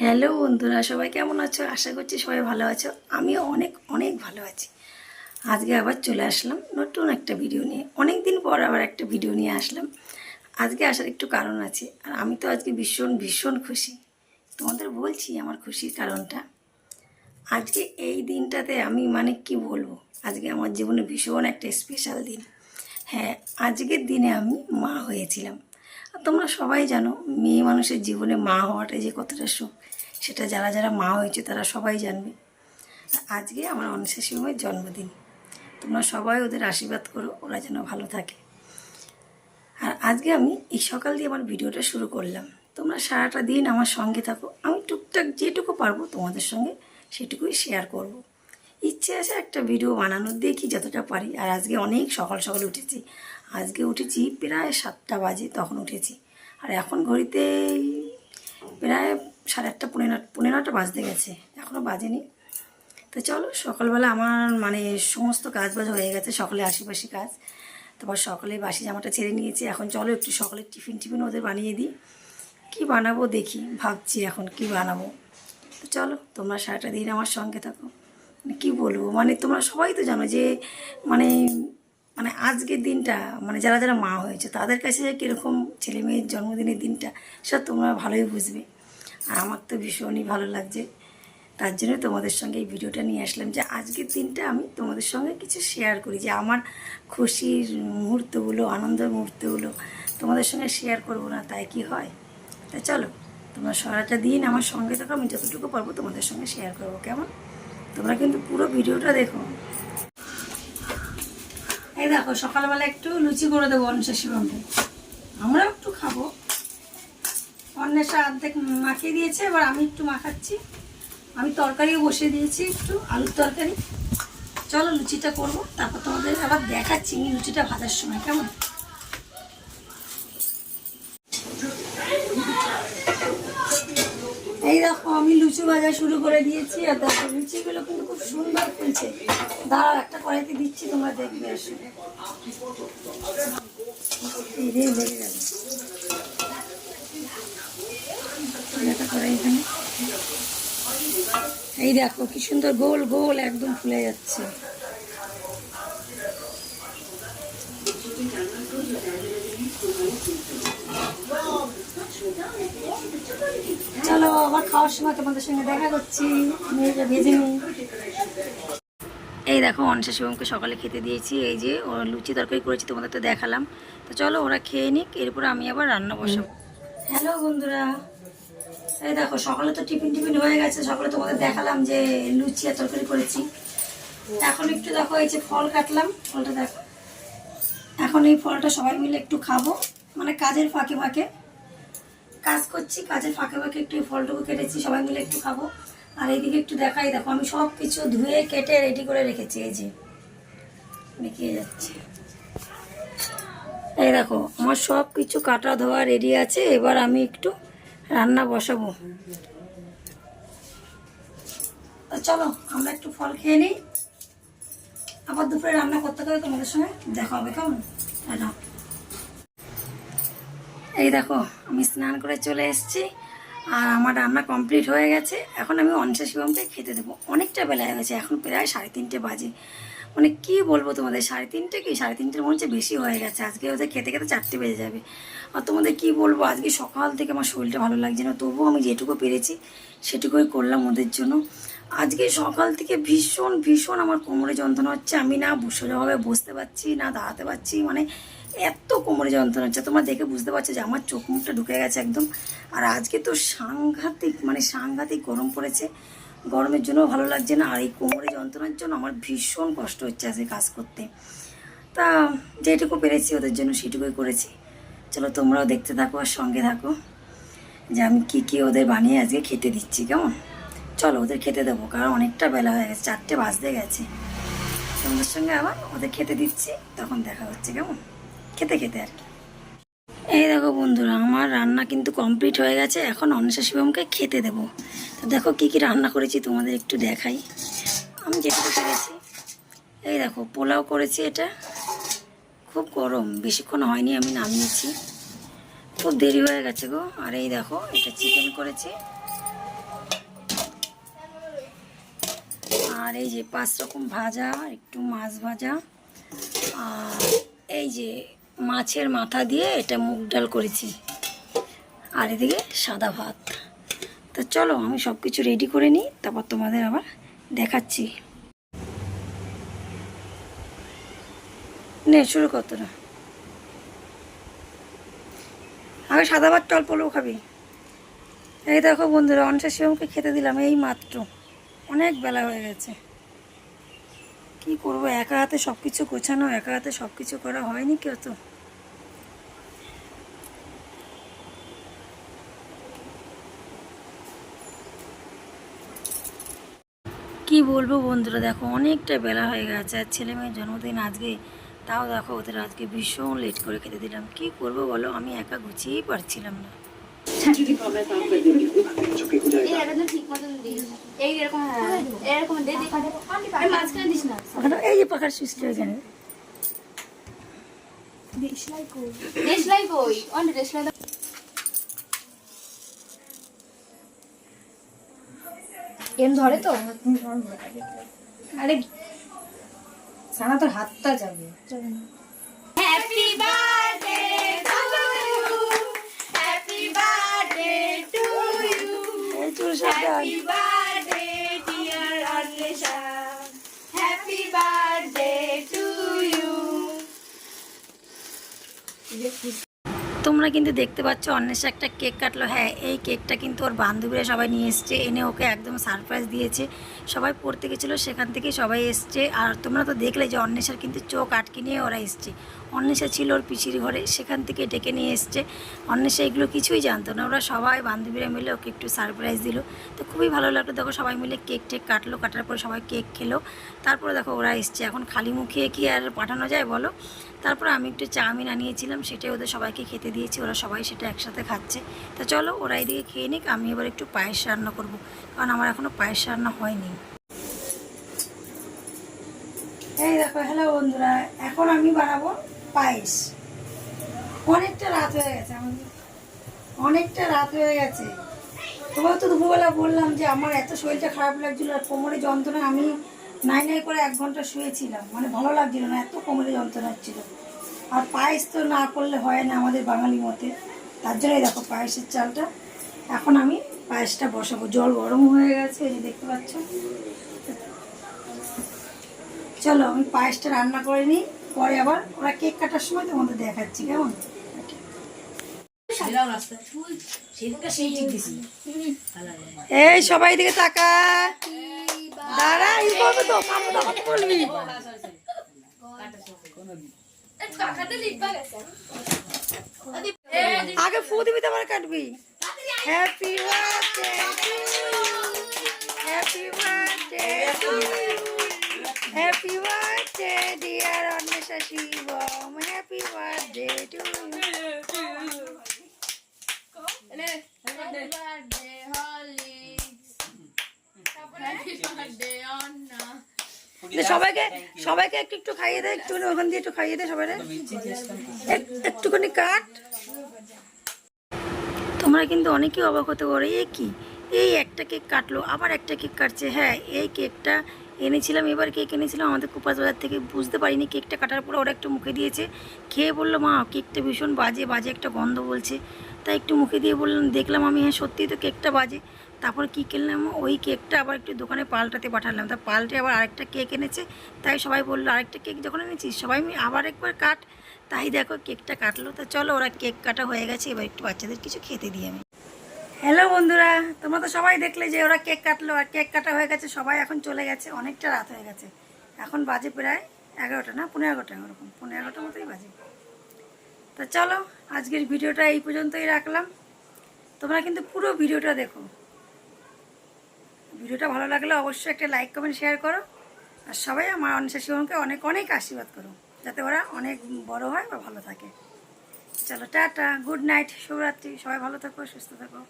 Hello বন্ধুরা, সবাই কেমন আছো? আশা করছি সবাই ভালো আছো। আমিও অনেক অনেক ভালো আছি। আজকে আবার চলে আসলাম নতুন একটা ভিডিও নিয়ে। অনেক দিন পর আবার একটা ভিডিও নিয়ে আসলাম। আজকে আসার একটু কারণ আছে। আর আমি তো আজকে ভীষণ ভীষণ খুশি। তোমাদের বলছি আমার খুশির কারণটা। আজকে এই দিনটাতে আমি মানে কি বলব? আজকে আমার জীবনে ভীষণ একটা স্পেশাল দিন। হ্যাঁ আজকের দিনে আমি মা হয়েছিলাম। তোমরা সবাই জানো, মেয়ে মানুষের জীবনে মা হওয়াটা যে কতটা সুখ, সেটা যারা যারা মা হয়েছে তারা সবাই জানবে। আজকে আমার অনিশা শিবমের জন্মদিন। তোমরা সবাই ওদের আশীর্বাদ করো, ওরা যেন ভালো থাকে। আর আজকে আমি এই সকাল দিয়ে আমার ভিডিওটা শুরু করলাম। তোমরা সারাটা দিন আমার সঙ্গে থাকো, আমি টুকটাক যেটুকু পারব তোমাদের সঙ্গে সেটুকুই শেয়ার করব। ইচ্ছে আছে একটা ভিডিও বানানোর দেখি যতটা পারি। আর আজকে অনেক সকাল সকাল উঠেছি। আজকে উঠেছি প্রায় সাতটা বাজে তখন উঠেছি। আর এখন ঘড়িতে প্রায় সাড়ে আটটা পনেরো পনেরো নটা বাজতে গেছে। এখনও বাজেনি। তো চলো, সকালবেলা আমার মানে সমস্ত কাজ বাজ হয়ে গেছে সকালে আশিপাশি কাজ। তারপর সকালে বাসি জামাটা ছেড়ে নিয়েছি। এখন চলো একটু সকালে টিফিন টিফিন ওদের বানিয়ে দিই। কী বানাবো দেখি, ভাবছি এখন কি বানাবো। তো চলো, তোমরা সারাটা দিন আমার সঙ্গে থাকো। কী বলব? মানে তোমরা সবাই তো জানো যে মানে মানে আজকের দিনটা মানে যারা যারা মা হয়েছে, তাদের কাছে যে কীরকম ছেলে মেয়ের জন্মদিনের দিনটা, সেটা তোমরা ভালোই বুঝবে। আর আমার তো ভীষণই ভালো লাগছে। তার জন্য তোমাদের সঙ্গে এই ভিডিওটা নিয়ে আসলাম যে, আজকের দিনটা আমি তোমাদের সঙ্গে কিছু শেয়ার করি, যে আমার খুশির মুহূর্তগুলো, আনন্দের মুহূর্তগুলো তোমাদের সঙ্গে শেয়ার করব না, তাই কি হয়? তা চলো, তোমরা সারাটা দিন আমার সঙ্গে থাকো, আমি যতটুকু পারব তোমাদের সঙ্গে শেয়ার করব, কেমন? তোমরা কিন্তু পুরো ভিডিওটা দেখো। এই দেখো, সকালবেলা একটু লুচি করে দেবো অন্বেষা শিবমকে আমরাও একটু খাব। অন্বেষা অর্ধেক মাখিয়ে দিয়েছে, এবার আমি একটু মাখাচ্ছি। আমি তরকারিও বসিয়ে দিয়েছি একটু, আলুর তরকারি। চলো লুচিটা করব, তারপর তোমাদের আবার দেখাচ্ছি লুচিটা ভাজার সময়, কেমন এই দেখো আমি লুচি ভাজা শুরু করে দিয়েছি আর দেখো, লুচিগুলো কিন্তু খুব সুন্দর ফুলছে। দাঁড়াও, একটা কড়াইতে দিচ্ছি, তোমরা দেখবে আসো এই রে বেড়ে যাবে একটা কড়াই এই দেখো, কি সুন্দর গোল গোল একদম ফুলে যাচ্ছে চলো আবার খাওয়ার সময় তোমাদের সঙ্গে দেখা করছি আমি এটা ভেজে নিই। এই দেখো অনসা শিবমকে সকালে খেতে দিয়েছি এই যে ওরা লুচি তরকারি করেছি তোমাদের তো দেখালাম। তো চলো ওরা খেয়ে নিক এরপরে আমি আবার রান্না বসাবো। হ্যালো বন্ধুরা এই দেখো সকালে তো টিফিন টিফিন হয়ে গেছে সকালে তোমাদের দেখালাম যে লুচি আর তরকারি করেছি। এখন একটু দেখো এই যে ফল কাটলাম ফলটা দেখো। এখন এই ফলটা সবাই মিলে একটু খাব মানে কাজের ফাঁকে ফাঁকে। কাজ করছি, কাজের ফাঁকে ফাঁকে একটু ফলটুকু কেটেছি, সবাই মিলে একটু খাব। আর এইদিকে একটু দেখাই, দেখো আমি সব কিছু ধুয়ে, কেটে রেডি করে রেখেছি, এই যে। দেখিয়ে যাচ্ছে? এই দেখো, আমার সব কিছু কাটা ধোয়া রেডি আছে, এবার আমি একটু রান্না বসাবো। চলো, আমরা একটু ফল খেয়ে নিই। আবার দুপুরে রান্না করতে করে তোমাদের সঙ্গে, দেখা হবে, কেমন? টাটা। এই দেখো, আমি স্নান করে চলে এসেছি। আর আমার রান্না কমপ্লিট হয়ে গেছে। এখন আমি অনসা শিবমকে খেতে দেবো। অনেকটা বেলা হয়ে গেছে, এখন প্রায় সাড়ে তিনটে বাজে। মানে কি বলব তোমাদের, সাড়ে তিনটে কি? সাড়ে তিনটের মনে হচ্ছে বেশি হয়ে গেছে। আজকে ওদের খেতে খেতে চারটে বেজে যাবে। আর তোমাদের কি বলব, আজকে সকাল থেকে আমার শরীরটা ভালো লাগছে না। তবুও আমি যেটুকু পেরেছি, সেটুকুই করলাম ওদের জন্য। আজকে সকাল থেকে ভীষণ ভীষণ আমার কোমরে যন্ত্রণা হচ্ছে। আমি না সোজাভাবে বসতে পারছি, না দাঁড়াতে পারছি। মানে এত কোমরে যন্ত্রণা হচ্ছে। তোমরা দেখে বুঝতে পারছ যে আমার চোখ মুখটা ঢুকে গেছে একদম। আর আজকে তো সাংঘাতিক মানে সাংঘাতিক গরম পড়েছে। গরমের জন্য ভালো লাগছে না। আর এই কোমরে যন্ত্রণার জন্য আমার ভীষণ কষ্ট হচ্ছে আজকে কাজ করতে। তা যেটুকু পেরেছি ওদের জন্য সেটুকুই করেছি। চলো তোমরাও দেখতে থাকো আর সঙ্গে থাকো যে আমি কী কী ওদের বানিয়ে আজকে খেতে দিচ্ছি, কেমন? চলো ওদের খেতে দেবো, কারণ অনেকটা বেলা হয়ে গেছে, চারটে বাজতে গেছে। তোমাদের সঙ্গে আবার ওদের খেতে দিচ্ছি, তখন দেখা হচ্ছে, কেমন? খেতে খেতে আর কি। এই দেখো বন্ধুরা, আমার রান্না কিন্তু কমপ্লিট হয়ে গেছে। এখন অনিশা শিবমকে খেতে দেবো। তো দেখো কি কি রান্না করেছি, তোমাদের একটু দেখাই। আমি যেটুকু পেরেছি এই দেখো, পোলাও করেছি এটা। খুব গরম, বেশিক্ষণ হয়নি, আমি নামিয়েছি। খুব দেরি হয়ে গেছে গো। আর এই দেখো, এটা চিকেন করেছি। আর এই যে পাঁচ রকম ভাজা, একটু মাছ ভাজা। আর এই যে মাছের মাথা দিয়ে এটা মুগ ডাল করেছি। আর এদিকে সাদা ভাত। তো চলো, আমি সব কিছু রেডি করে নিই, তারপর তোমাদের আবার দেখাচ্ছি। নে, শুরু কর তোরা। আগে সাদা ভাতটা অল্প অল্প খাবি। এই দেখো বন্ধুরা অনসা শিবমকে খেতে দিলাম এই মাত্র। অনেক বেলা হয়ে গেছে। কি করব, একা হাতে সব কিছু গোছানো, একা হাতে সব কিছু করা হয়নি কেউ তো। বলব বন্ধুরা দেখো অনেকটা বেলা হয়ে গেছে আর ছেলে মেয়ের জন্মদিন আজকে। তাও দেখো ওদের আজকে ভীষণ লেট করে খেতে দিলাম। কি করব বলো আমি একা গুছিয়েই পারছিলাম না। এই একদম ঠিক মতন দিস এই এরকম এরকম দে দে এই মাঝখানে দিস না ওখানে এই যে পাখার সুইচটা এখানে। দেশলাই কই? অন দেশলাই এম ধরে তো? আরে সানা তোর হাতটা যাবে। Happy birthday happy birthday to you happy birthday dear Anvesha happy birthday to you তোমরা কিন্তু দেখতে পাচ্ছ, অন্বেষা একটা কেক কাটলো। হ্যাঁ এই কেকটা কিন্তু ওর বান্ধবীরা সবাই নিয়ে এসছে। এনে ওকে একদম সারপ্রাইজ দিয়েছে। সবাই পড়তে গেছিল, সেখান থেকে সবাই এসছে। আর তোমরা তো দেখলে যে অন্বেষার কিন্তু চোখ আটকে নিয়ে ওরা এসছে। অন্বেষা ছিল ওর পিসির ঘরে, সেখান থেকে ডেকে নিয়ে এসছে। অন্বেষা এগুলো কিছুই জানতো না। ওরা সবাই বান্ধবীরা মিলে ওকে একটু সারপ্রাইজ দিল। তো খুবই ভালো লাগল। দেখো সবাই মিলে কেক টেক কাটলো, কাটার পরে সবাই কেক খেলো। তারপরে দেখো ওরা এসছে। এখন খালি মুখে কি আর পাঠানো যায় বলো? তারপর আমি একটু চাউমিন আনিয়েছিলাম সেটাই ওদের সবাইকে খেতে দিয়েছি। ওরা সবাই সেটা একসাথে খাচ্ছে। তো চলো ওরা এদিকে খেয়ে নিক, আমি এবার একটু পায়েস রান্না করব। কারণ আমার এখনও পায়েস রান্না হয়নি। এই দেখো হ্যালো বন্ধুরা। এখন আমি বানাবো পায়েস। অনেকটা রাত হয়ে গেছে আমাদের অনেকটা রাত হয়ে গেছে। তোমার তো দুপুরবেলা বললাম যে আমার এত শরীরটা খারাপ লাগছিল আর কোমরে যন্ত্রণা, আমি নাই নাই করে এক ঘণ্টা শুয়েছিলাম। মানে ভালো লাগছিল না, এত কোমরে যন্ত্রণা হচ্ছিল। আর পায়েস তো না করলে হয় না আমাদের বাঙালি মতে। তার জন্যই দেখো পায়েসের চালটা। এখন আমি পায়েসটা বসাবো। জল গরম হয়ে গেছে, এই যে দেখতে পাচ্ছ। চলো আমি পায়েসটা রান্না করে নিই। পরে আবার ওরা কেক কাটার সময় তোমাদের দেখাচ্ছি কেমন? এই সবাই দিকে তাকা দাঁড়া ই করব তো তখন বলবি। আগে ফু দিবি তারপরে কাটবি। Happy birthday happy birthday happy birthday dear Anwesha Shivam happy birthday to happy birthday Holi happy birthday Anna সবাইকে সবাইকে একটু একটু খাইয়ে দে একটু ওখান দিয়ে একটু খাইয়ে দে সবাই একটুখানি কাট। তোমরা কিন্তু অনেকেই অবাক হতে পারো এ কি? এই একটা কেক কাটলো আবার একটা কেক কাটছে। হ্যাঁ এই কেকটা এনেছিলাম, এবার কেক এনেছিলাম, আমাদের কুপাস বাজার থেকে বুঝতে পারিনি কেকটা কাটার পরে ওরা একটু মুখে দিয়েছে। খেয়ে বলল, মা কেকটা ভীষণ বাজে বাজে একটা গন্ধ বলছে। তাই একটু মুখে দিয়ে বললাম, দেখলাম আমি হ্যাঁ সত্যিই তো কেকটা বাজে। তারপর কী কিনলাম? ওই কেকটা আবার একটু দোকানে পাল্টাতে পাঠালাম। তা পাল্টে আবার আরেকটা কেক এনেছে, তাই সবাই বলল, আরেকটা কেক যখন এনেছিস, সবাই আবার একবার কাট। তাই দেখো কেকটা কাটলো। তা চলো, ওরা কেক কাটা হয়ে গেছে, এবার একটু বাচ্চাদের কিছু খেতে দিই আমি। হ্যালো বন্ধুরা। তোমরা তো সবাই দেখলে যে ওরা কেক কাটলো, আর কেক কাটা হয়ে গেছে, সবাই এখন চলে গেছে, অনেকটা রাত হয়ে গেছে। এখন বাজে প্রায় এগারোটা না, পনেরো এগারোটা ওরকম পনেরো এগারোটার মতোই বাজে। তো চলো, আজকের ভিডিওটা এই পর্যন্তই রাখলাম। তোমরা কিন্তু পুরো ভিডিওটা দেখো। ভিডিওটা ভালো লাগলে অবশ্যই একটা লাইক, কমেন্ট, শেয়ার করো। আর সবাই আমার অনিশা শিবমকে অনেক অনেক আশীর্বাদ করো, যাতে ওরা অনেক বড় হয় বা ভালো থাকে। চলো, টাটা, গুড নাইট, শুভরাত্রি, সবাই ভালো থাকো, সুস্থ থাকো।